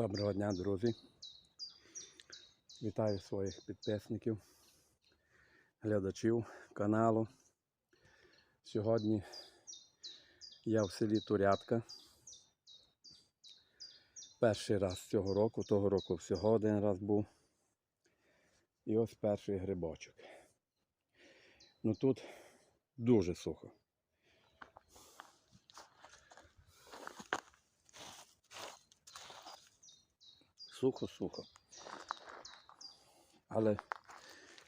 Доброго дня, друзі. Вітаю своїх підписників, глядачів каналу. Сьогодні я в селі Турятка. Перший раз цього року, того року всього один раз був. І ось перший грибочок. Ну тут дуже сухо. Сухо-сухо. Але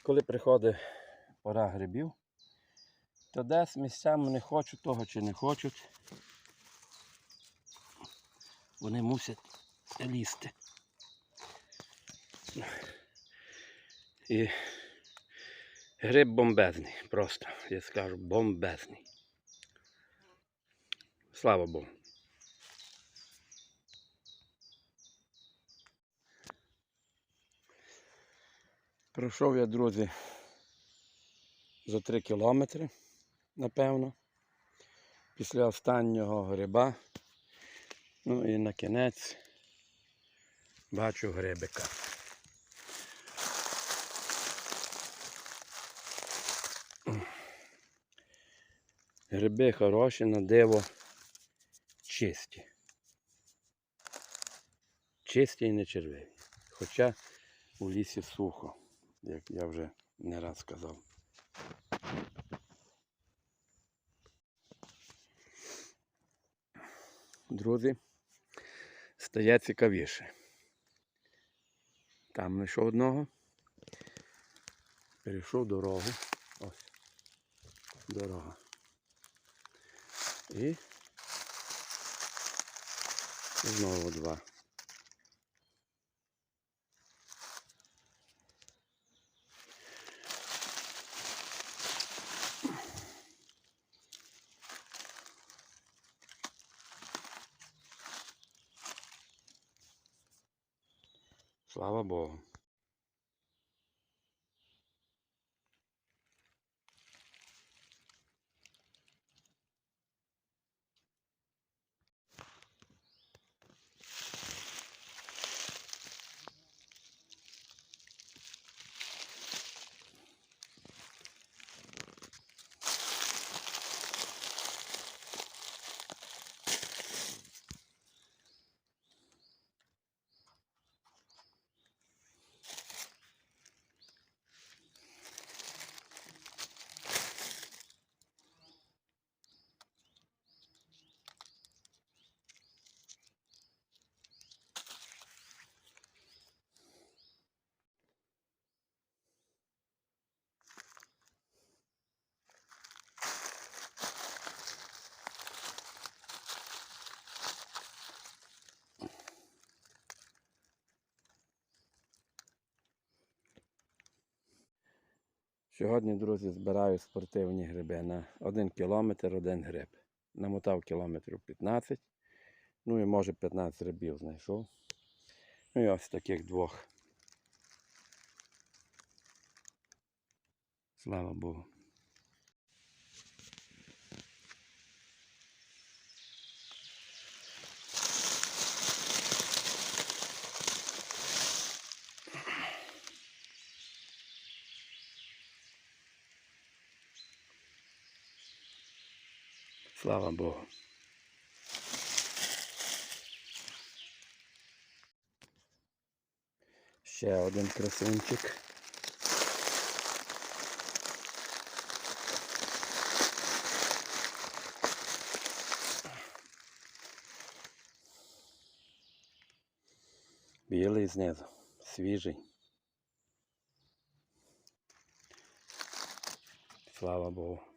коли приходить пора грибів, то десь місцями не хочуть того чи не хочуть. Вони мусять лізти. І гриб бомбезний, просто, я скажу, бомбезний. Слава Богу. Пройшов я, друзі, за 3 кілометри, напевно, після останнього гриба. Ну і на кінець бачу грибика. Гриби хороші, на диво чисті. Чисті і не червиві. Хоча у лісі сухо, як я вже не раз сказав. Друзі, стає цікавіше. Там знайшов одного. Перейшов дорогу. Ось. Дорога. І знову два. Слава Богу. Сьогодні, друзі, збираю спортивні гриби на 1 кілометр один гриб. Намотав кілометрів 15. Ну і може 15 грибів знайшов. Ну і ось таких двох. Слава Богу. Слава Богу. Ще один красунчик. Білий знизу, свіжий. Слава Богу.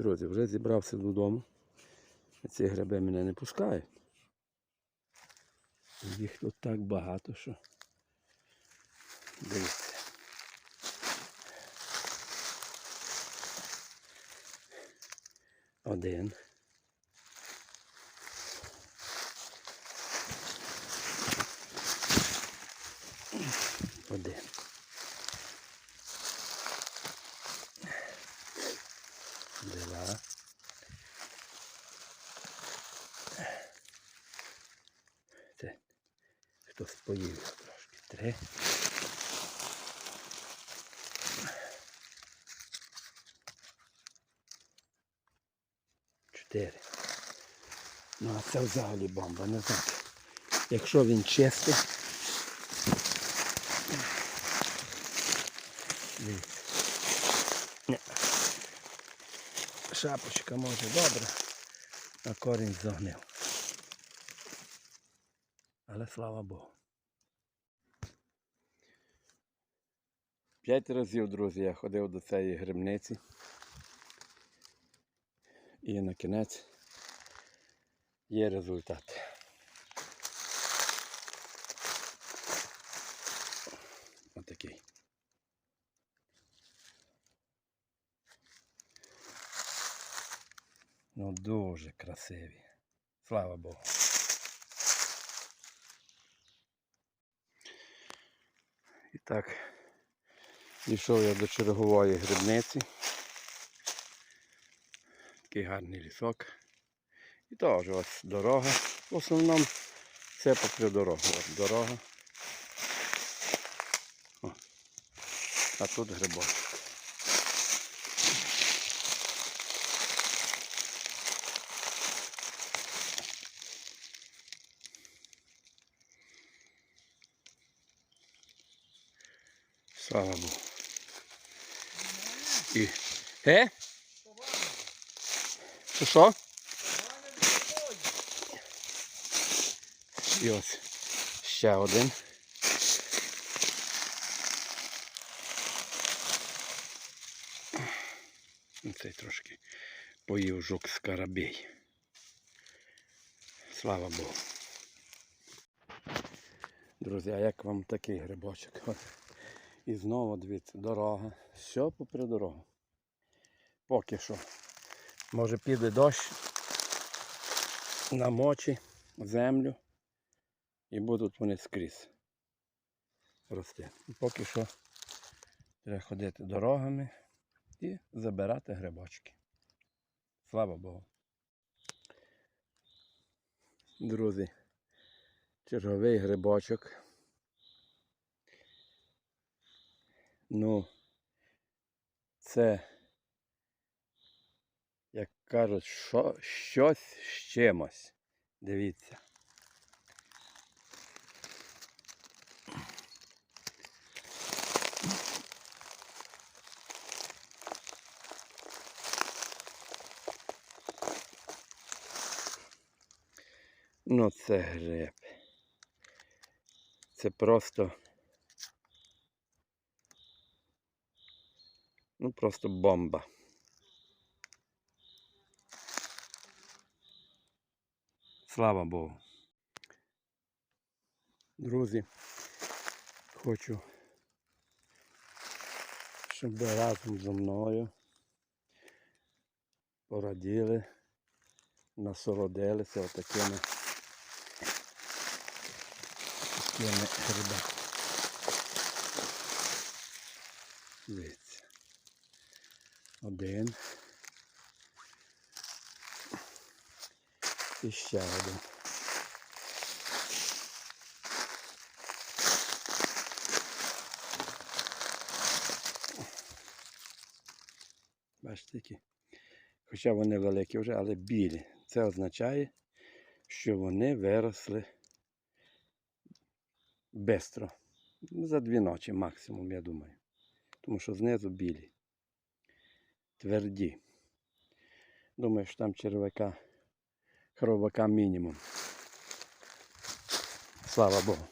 Друзі, вже зібрався додому. Ці гриби мене не пускають. Їх тут так багато, що. Дивіться. Один. Один. Поїв трошки. Три. Чотири. Ну а це взагалі бомба, не знаю. Якщо він чистий. Шапочка може добре, а корінь загнив. Але слава Богу. П'ять разів, друзі, я ходив до цієї грибниці. І на кінець є результат. Отакий. Ну дуже красиві. Слава Богу. І так, дійшов я до чергової грибниці. Такий гарний лісок. І теж ось дорога. В основному це попри дорогу. От дорога. О. А тут грибочок. Слава Богу. І... Е? Що що? І ось ще один. Ну, Цей трошки поїв жук скарабей. Слава Богу. Друзі, а як вам такий грибочок? І знову дивіться, дорога. Все попри дорогу. Поки що. Може піде дощ, намочі землю і будуть вони скрізь рости. Поки що треба ходити дорогами і забирати грибочки. Слава Богу. Друзі, черговий грибочок. Ну, це, як кажуть, що, щось з чимось. Дивіться. Ну, це гриб. Це просто. Ну, просто бомба. Слава Богу. Друзі, хочу, щоб ви разом зі мною пораділи, насолодилися отакими такими грибами. Один. І ще один. Бачите які? Хоча вони великі вже, але білі. Це означає, що вони виросли бистро. За дві ночі максимум, я думаю. Тому що знизу білі. Тверді. Думаю, що там червяка, хробака мінімум. Слава Богу.